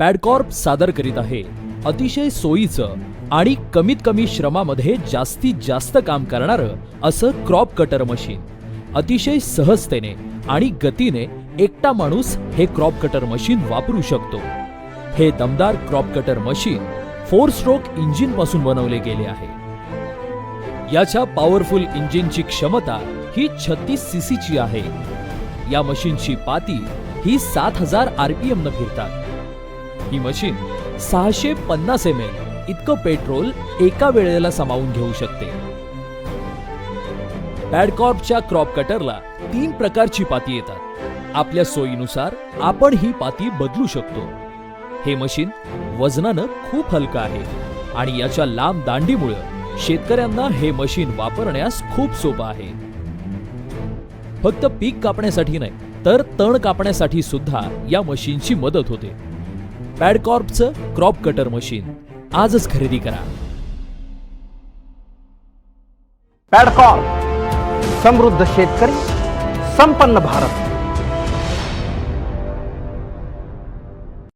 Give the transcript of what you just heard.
पॅडकॉर्प सादर करीत आहे. अतिशय सोयीचं आणि कमीत कमी श्रमामध्ये जास्तीत जास्त काम करणारं असं क्रॉप कटर मशीन. अतिशय सहजतेने आणि गतीने एकटा माणूस हे क्रॉप कटर मशीन वापरू शकतो. हे दमदार crop cutter machine four stroke इंजिनपासून बनवले गेले आहे. याच्या पॉवरफुल इंजिनची क्षमता ही छत्तीस सीसीची आहे. या मशीनची पाती ही सात हजार आरपीएम न फिरतात. ही मशीन सहाशे पन्नास एम एल इतकं पेट्रोल एका वेळेला सामावून घेऊ शकते. पॅडकॉर्पच्या क्रॉप कटरला तीन प्रकारची पाती येतात. आपल्या सोयीनुसार आपण ही पाती बदलू शकतो. हे मशीन वजनानं खूप हलकं आहे आणि याच्या लांब दांडीमुळं शेतकऱ्यांना हे मशीन वापरण्यास खूप सोपं आहे. फक्त पीक कापण्यासाठी नाही तर तण कापण्यासाठी सुद्धा या मशीनची मदत होते. पॅडकॉर्पचं क्रॉप कटर मशीन. आजच खरेदी करा. पॅडकॉर्प समृद्ध शेतकरी संपन्न भारत.